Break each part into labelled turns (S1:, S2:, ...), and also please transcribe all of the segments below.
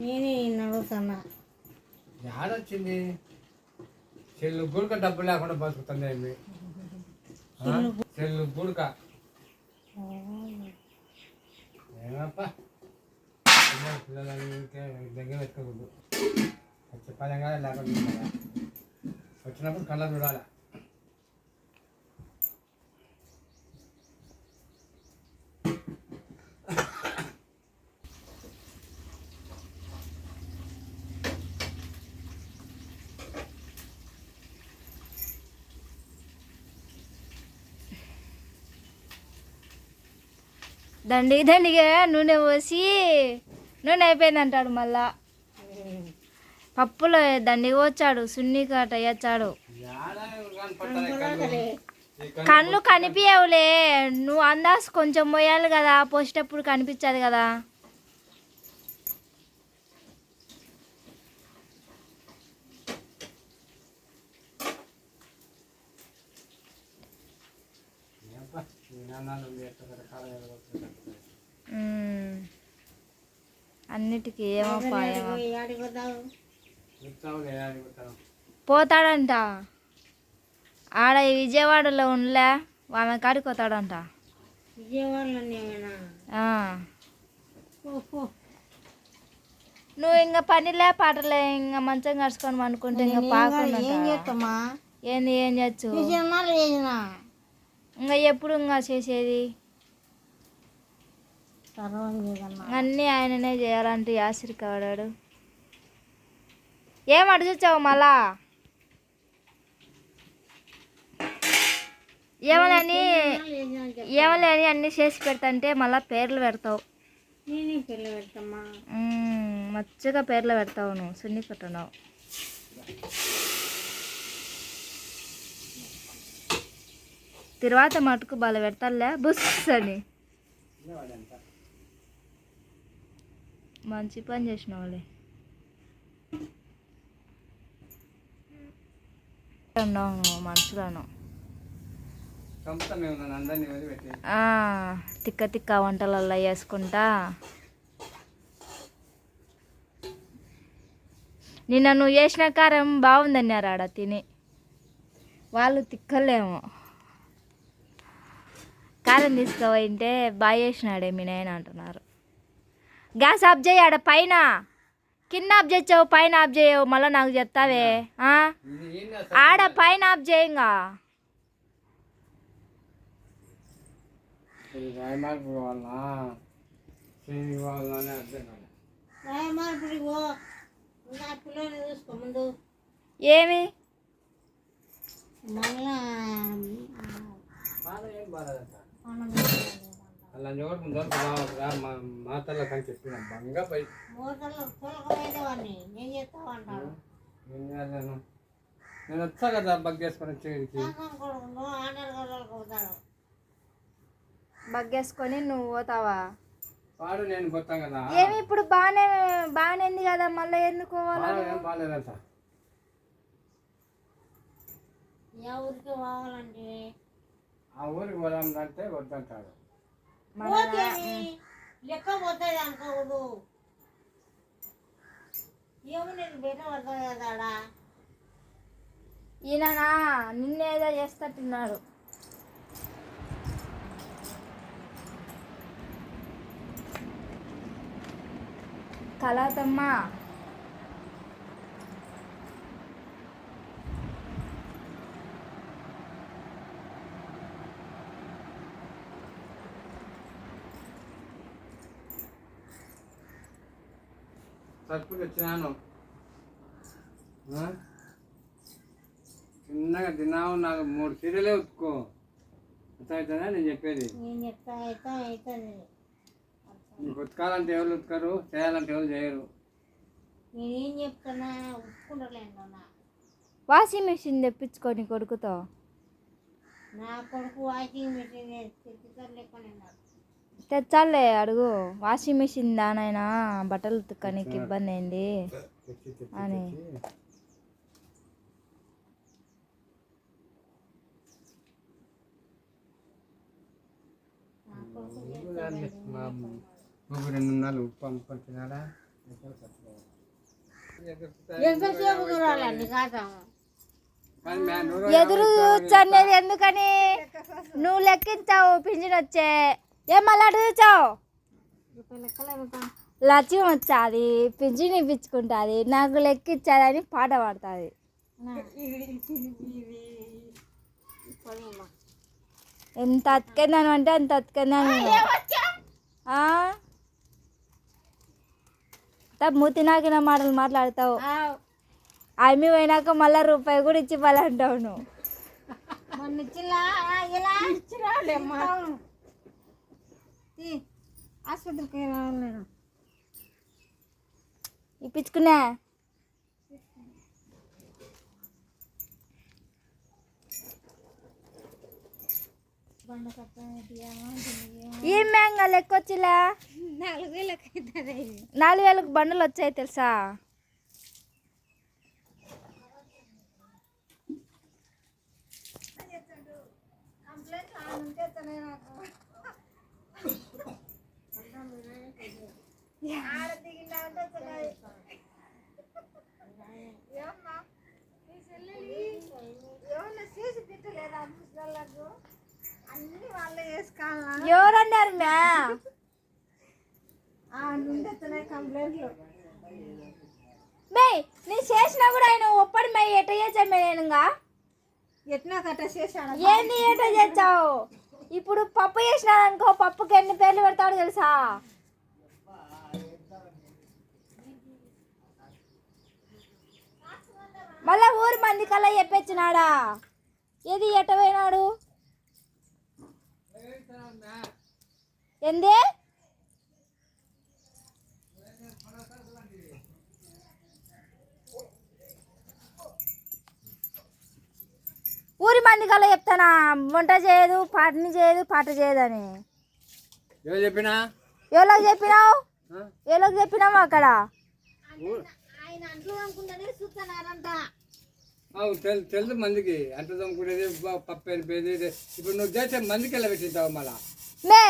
S1: నేనే నడుగుతున్నా
S2: యాడొచ్చింది? చెల్లు గుడక డబ్బు లేకుండా బతుకుతుంది ఏమి? చెల్లు గుడక. ఏమప్పా? పిల్లలు పిల్లలని ఊరికే దగ్గర పెట్టుకోకూడదు చెప్పాలంగా లేకుండా. వచ్చినప్పుడు కళ్ళ చూడాలి?
S3: దండి దండిగా నూనె పోసి నూనె అయిపోయింది అంటాడు మళ్ళా. పప్పులో దండిగా వచ్చాడు సున్ని కాట వచ్చాడు
S2: కళ్ళు? కళ్ళు
S3: కనిపించవులే నువ్వు అందాస్ కొంచెం పోయాలి కదా పోసేటప్పుడు కనిపించదు కదా. అన్నిటికీ ఏమో. పోతాడంట. ఆడ ఈ విజయవాడలో ఉండలే ఆమె కాడికి పోతాడంట.
S1: విజయవాడలో నేనా
S3: ఆ.
S1: ఓహో.
S3: నువ్వు ఇంకా పనిలే పాటలే ఇంకా మంచం కడుచుకొని అనుకుంటే ఇంకా పాకుండా
S1: ఏం చేస్తామా
S3: ఏంది ఏం చేయొచ్చు ఇంకా ఎప్పుడు ఇంకా చేసేది? అన్నీ ఆయననే చేయాలంటే యాసిరికి వాడాడు ఏం అడిచొచ్చావు మళ్ళా? ఏమని ఏమని అన్నీ చేసి పెడతాంటే మళ్ళా పేర్లు పెడతావు. మచ్చగా పేర్లు పెడతావు నువ్వు సున్ని పెట్టినావు తర్వాత మటుకు బాగా పెడతాలే బుస్ అని మంచి పని చేసినావులే ఉన్నావు నువ్వు తిక్క తిక్క వంటలల్లో వేసుకుంటా. నిన్న నువ్వు చేసిన కారం బాగుందన్నారు ఆడ తిని? వాళ్ళు తిక్కలేము. కారం తీసుకుపోయింటే బాగా చేసినాడే మీ నాయన అంటున్నారు. గ్యాస్ ఆఫ్ చేయి ఆడ పైన. కింద ఆఫ్ చేసావు పైన ఆఫ్ చేయవు మళ్ళీ నాకు చెప్తావే? ఆడ పైన ఆఫ్ చేయంగా ఏమి?
S1: మళ్ళా
S2: బాధ ఏం బాధదంట
S1: మనం
S2: అలా చోటు ముందు వరకు రావద్దురా మా మాతల్లో కానీ చెప్పిన బంగా పై. నేను? వచ్చా కదా వచ్చేడికి
S1: ఆర్డర్ కొడలకు పోతాడు.
S3: బగ్గేసుకొని నువ్వు పోతావా?
S2: వాడు నేను పోతాం కదా.
S3: ఏమి ఇప్పుడు బాగానే బాగానే ఉంది కదా మళ్ళీ
S2: బాగా ఏం బాగాలేదంట
S1: ఏ ఊరికి పోవాలంటే?
S2: ఆ ఊరికి పోదాం అంటే వద్దంటాడు.
S1: లెక్క పోతుంది అనుకోకూడదు. ఏమో నేను బయట పడుతుంది కదా
S3: నిన్నేదో చేస్తట్టున్నాడు కళాతమ్మ.
S2: తప్పుకి వచ్చినాను? చిన్నగా తిన్నావు నాకు మూడు చీరలే ఉతుకో. అర్థమవుతుందా నేను చెప్పేది?
S1: నేను చెప్తా అయితే అవుతుంది
S2: నీకు ఉతకాలంటే ఎవరు ఉతకరు చేయాలంటే ఎవరు చేయరు.
S1: నేనేం చెప్తున్నా ఉట్టుకుంటలేను నా
S3: వాషింగ్ మెషిన్ తెప్పించుకొని కొడుకుతో?
S1: నా కొడుకు వాషింగ్ మిషన్ లెక్కనే
S3: తెచ్చాలే అడుగు. వాషింగ్ మెషిన్ దానైనా బట్టలు ఉతకడానికి ఇబ్బంది అయింది అని.
S2: ముగ్గురు రెండు నాలుగు
S3: ఎదురు కూర్చొనేది ఎందుకని? నువ్వు లెక్కించావు పింఛన్ వచ్చే ఏం మళ్ళీ అటు చూచావు లక్ష్యం వచ్చాది పింఛన్ ఇప్పించుకుంటుంది నాకు లెక్కిచ్చాదని పాట పాడుతుంది. ఎంత అతికిందాను అంటే అంత అతికిందాను మూతి నాకిన మాటలు మాట్లాడతావు. ఆమె పోయినాక మళ్ళా రూపాయి కూడా ఇచ్చి అంటావు నువ్వు
S1: మొన్న ఇచ్చిలా ఇలా ఇచ్చిరాలేమ్మా హాస్పిటల్కి రావాలి నేను
S3: ఇప్పించుకున్నా. ఏం మ్యాంగా లెక్కొచ్చిలా?
S1: నాలుగు వేలకు అవుతుంది
S3: నాలుగు వేలకు బండలు వచ్చాయి తెలుసా
S1: అన్ని వాళ్ళే వేసుకోవాలా
S3: ఎవరన్నారు మ్యా? మే నేను చేసినా కూడా ఆయన ఒప్పటి మే ఎట చేసా నేనుగా
S1: ఎట్లా కట్ట చేశాడు?
S3: ఏంది ఎట చేసావు ఇప్పుడు పప్పు చేసినాను అనుకో పప్పుకి ఎన్ని పేర్లు పెడతాడో తెలుసా? మళ్ళా ఊరి మంది కల్లా చెప్పొచ్చినాడా? ఏది ఎట పోయినాడు ఏంది? ఊరి మంది కల్లా చెప్తానా? వంట చేయదు పాటని చేయదు పాట చేయదని.
S2: చెప్పినా?
S3: ఎవరికి చెప్పినావు? ఎవరికి చెప్పినావు అక్కడ?
S2: తెలు తెలుసు మందికి అంత దమ్ముకునేది పప్పు వెళ్ళిపోయేది ఇది. ఇప్పుడు నువ్వు చేసే మందికి వెళ్ళి పెట్టించావు మళ్ళా
S3: మే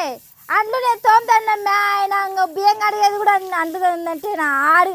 S3: అంట్లు నేను తోముతాను మే ఆయన ఇంకో బియ్యం కడిగేది కూడా అంట్లు అంటే నా ఆరు